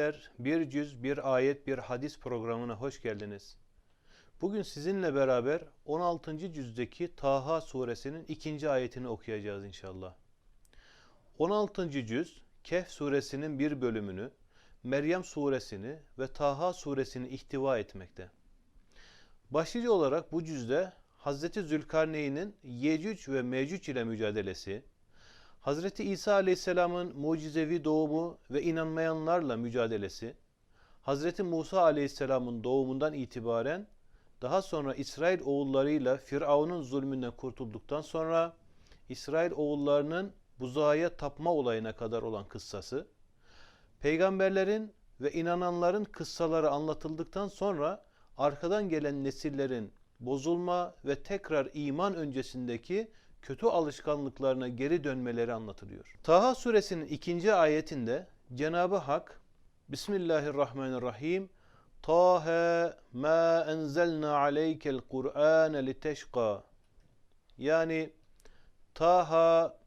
seyirciler, bir cüz, bir ayet, bir hadis programına hoş geldiniz. Bugün sizinle beraber 16. cüzdeki Taha suresinin ikinci ayetini okuyacağız inşallah. 16. cüz, Kehf suresinin bir bölümünü, Meryem suresini ve Taha suresini ihtiva etmekte. Başlıca olarak bu cüzde Hazreti Zülkarneyn'in Yecüc ve Mecüc ile mücadelesi, Hazreti İsa Aleyhisselam'ın mucizevi doğumu ve inanmayanlarla mücadelesi, Hazreti Musa Aleyhisselam'ın doğumundan itibaren daha sonra İsrail oğullarıyla Firavun'un zulmünden kurtulduktan sonra İsrail oğullarının buzağıya tapma olayına kadar olan kıssası, peygamberlerin ve inananların kıssaları anlatıldıktan sonra arkadan gelen nesillerin bozulma ve tekrar iman öncesindeki kötü alışkanlıklarına geri dönmeleri anlatılıyor. Taha suresinin ikinci ayetinde Cenab-ı Hak Bismillahirrahmanirrahim Tahe ma enzelna aleykel Kur'ane liteşka Yani Taha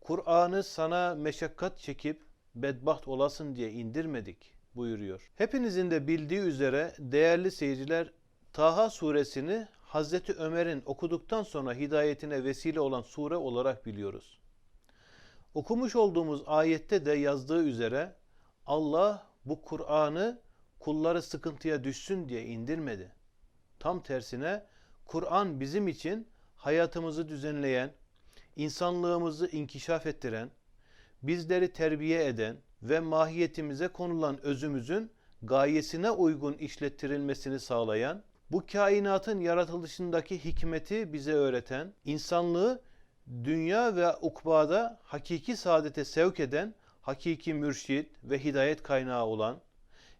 Kur'an'ı sana meşakkat çekip bedbaht olasın diye indirmedik buyuruyor. Hepinizin de bildiği üzere değerli seyirciler Taha suresini Hazreti Ömer'in okuduktan sonra hidayetine vesile olan sure olarak biliyoruz. Okumuş olduğumuz ayette de yazdığı üzere Allah bu Kur'an'ı kulları sıkıntıya düşsün diye indirmedi. Tam tersine Kur'an bizim için hayatımızı düzenleyen, insanlığımızı inkişaf ettiren, bizleri terbiye eden ve mahiyetimize konulan özümüzün gayesine uygun işlettirilmesini sağlayan, bu kainatın yaratılışındaki hikmeti bize öğreten, insanlığı dünya ve ukbada hakiki saadete sevk eden hakiki mürşit ve hidayet kaynağı olan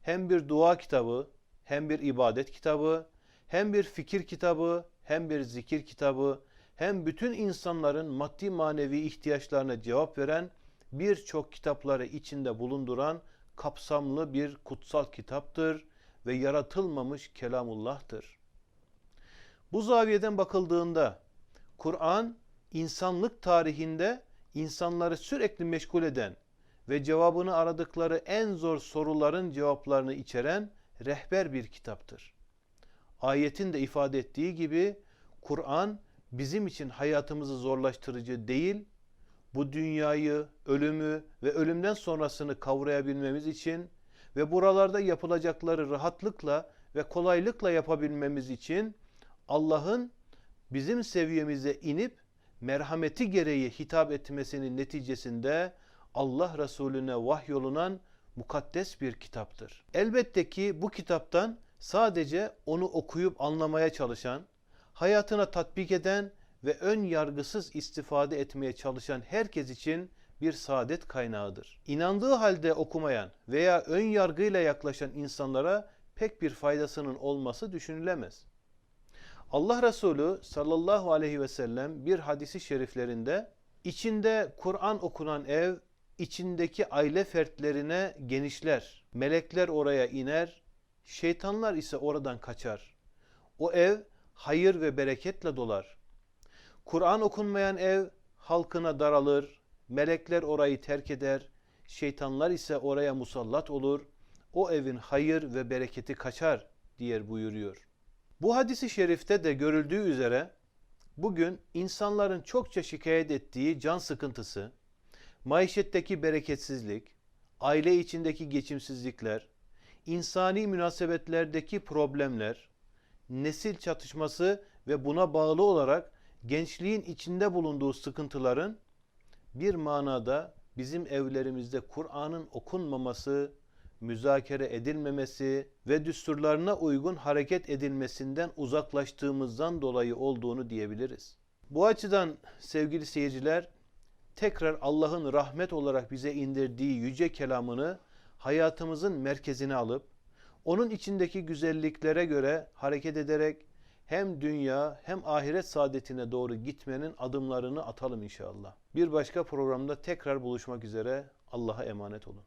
hem bir dua kitabı, hem bir ibadet kitabı, hem bir fikir kitabı, hem bir zikir kitabı, hem bütün insanların maddi manevi ihtiyaçlarına cevap veren birçok kitapları içinde bulunduran kapsamlı bir kutsal kitaptır ve yaratılmamış kelamullah'tır. Bu zaviyeden bakıldığında Kur'an insanlık tarihinde insanları sürekli meşgul eden ve cevabını aradıkları en zor soruların cevaplarını içeren rehber bir kitaptır. Ayetin de ifade ettiği gibi Kur'an bizim için hayatımızı zorlaştırıcı değil, bu dünyayı, ölümü ve ölümden sonrasını kavrayabilmemiz için ve buralarda yapılacakları rahatlıkla ve kolaylıkla yapabilmemiz için Allah'ın bizim seviyemize inip merhameti gereği hitap etmesinin neticesinde Allah Resulüne vahyolunan mukaddes bir kitaptır. Elbette ki bu kitaptan sadece onu okuyup anlamaya çalışan, hayatına tatbik eden ve ön yargısız istifade etmeye çalışan herkes için bir saadet kaynağıdır. İnandığı halde okumayan veya ön yargıyla yaklaşan insanlara pek bir faydasının olması düşünülemez. Allah Resulü sallallahu aleyhi ve sellem bir hadisi şeriflerinde içinde Kur'an okunan ev içindeki aile fertlerine genişler. Melekler oraya iner, şeytanlar ise oradan kaçar. O ev hayır ve bereketle dolar. Kur'an okunmayan ev halkına daralır, melekler orayı terk eder, şeytanlar ise oraya musallat olur, o evin hayır ve bereketi kaçar diye buyuruyor. Bu hadisi şerifte de görüldüğü üzere bugün insanların çokça şikayet ettiği can sıkıntısı, maişetteki bereketsizlik, aile içindeki geçimsizlikler, insani münasebetlerdeki problemler, nesil çatışması ve buna bağlı olarak gençliğin içinde bulunduğu sıkıntıların bir manada bizim evlerimizde Kur'an'ın okunmaması, müzakere edilmemesi ve düsturlarına uygun hareket edilmesinden uzaklaştığımızdan dolayı olduğunu diyebiliriz. Bu açıdan sevgili seyirciler tekrar Allah'ın rahmet olarak bize indirdiği yüce kelamını hayatımızın merkezine alıp onun içindeki güzelliklere göre hareket ederek hem dünya hem ahiret saadetine doğru gitmenin adımlarını atalım inşallah. Bir başka programda tekrar buluşmak üzere. Allah'a emanet olun.